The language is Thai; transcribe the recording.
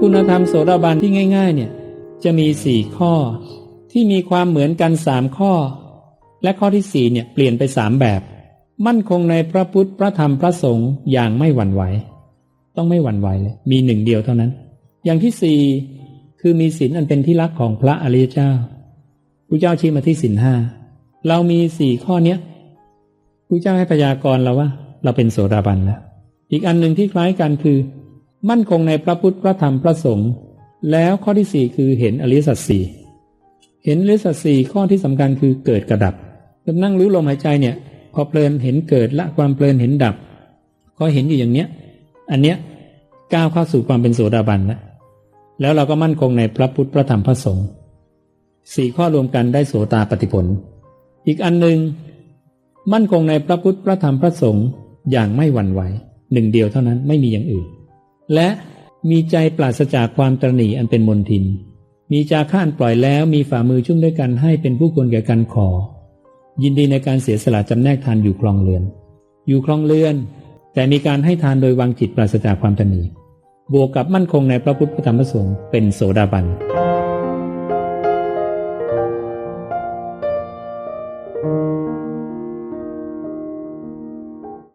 คุณธรรมโสดาบันที่ง่าย ๆ เนี่ย จะมีสี่ข้อ ที่มีความเหมือนกันสามข้อ และข้อที่สี่เนี่ยเปลี่ยนไปสามแบบ มั่นคงในพระพุทธพระธรรมพระสงฆ์อย่างไม่หวั่นไหว ต้องไม่หวั่นไหวเลย มีหนึ่งเดียวเท่านั้น อย่างที่สี่คือมีศีลอันเป็นที่รักของพระอริยเจ้าพระเจ้าชี้มาที่ศีลห้าเรามีสี่ข้อเนี้ยพระเจ้าให้พยากรณ์เราว่า เราเป็นโสดาบันแล้วอีกอันหนึ่งที่คล้ายกันคือ มั่นคงในพระพุทธพระธรรมพระสงฆ์แล้วข้อที่สี่คือเห็นอริสัจสี่เห็นอริสัจสี่ข้อที่สำคัญคือเกิดกระดับเรานั่งรู้ลมหายใจเนี่ย พอเพลินเห็นเกิดละความเพลินเห็นดับ ก็เห็นอยู่อย่างเนี้ย อันเนี้ยก้าวเข้าสู่ความเป็นโสดาบันแล้วแล้วเราก็มั่นคงในพระพุทธพระธรรมพระสงฆ์สี่ข้อรวมกันได้โสตาปฏิผล อีกอันหนึ่งมั่นคงในพระพุทธพระธรรมพระสงฆ์อย่างไม่หวั่นไหวหนึ่งเดียวเท่านั้นไม่มีอย่างอื่น และมีใจปราศจากความตรณีอันเป็นมนทิน มีจาข้านปล่อยแล้วมีฝ่ามือชุ่มด้วยกันให้เป็นผู้ควรแก่การขอ ยินดีในการเสียสละจำแนกทานอยู่คลองเรือน อยู่คลองเรือน แต่มีการให้ทานโดยวางจิตปราศจากความตรณีบวกกับมั่นคงในพระพุทธพระธรรมพระสงฆ์เป็นโสดาบัน